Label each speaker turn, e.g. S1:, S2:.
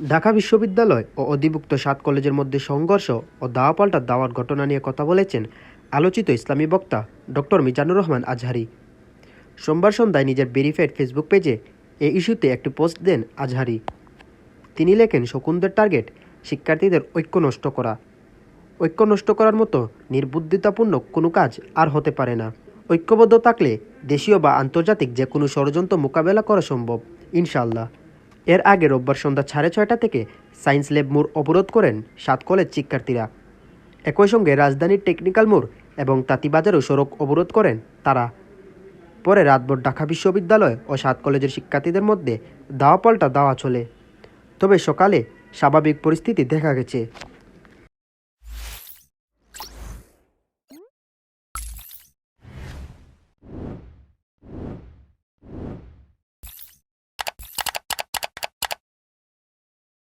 S1: ঢাকা বিশ্ববিদ্যালয় ও অধিভুক্ত সাত কলেজের মধ্যে সংঘর্ষ ও দাওয়াপাল্টা দাওয়ার ঘটনা নিয়ে কথা বলেছেন আলোচিত ইসলামী বক্তা ডক্টর মিজানুর রহমান আজহারি। সোমবার সন্ধ্যায় নিজের ভেরিফাইড ফেসবুক পেজে এই ইস্যুতে একটি পোস্ট দেন আজহারি। তিনি লেখেন, শকুনদের টার্গেট, শিক্ষার্থীদের ঐক্য নষ্ট করা। ঐক্য নষ্ট করার মতো নির্বুদ্ধিতাপূর্ণ কোনো কাজ আর হতে পারে না। ঐক্যবদ্ধ থাকলে দেশীয় বা আন্তর্জাতিক যে কোনো ষড়যন্ত্র মোকাবেলা করা সম্ভব ইনশাল্লাহ এর আগে রোববার সন্ধ্যা সাড়ে ছয়টা থেকে সায়েন্স ল্যাব মোড় অবরোধ করেন সাত কলেজ শিক্ষার্থীরা। একই সঙ্গে রাজধানীর টেকনিক্যাল মোড় এবং তাঁতিবাজারও সড়ক অবরোধ করেন তারা। পরে রাতভর ঢাকা বিশ্ববিদ্যালয় ও সাত কলেজের শিক্ষার্থীদের মধ্যে দাওয়া পাল্টা দাওয়া চলে। তবে সকালে স্বাভাবিক পরিস্থিতি দেখা গেছে।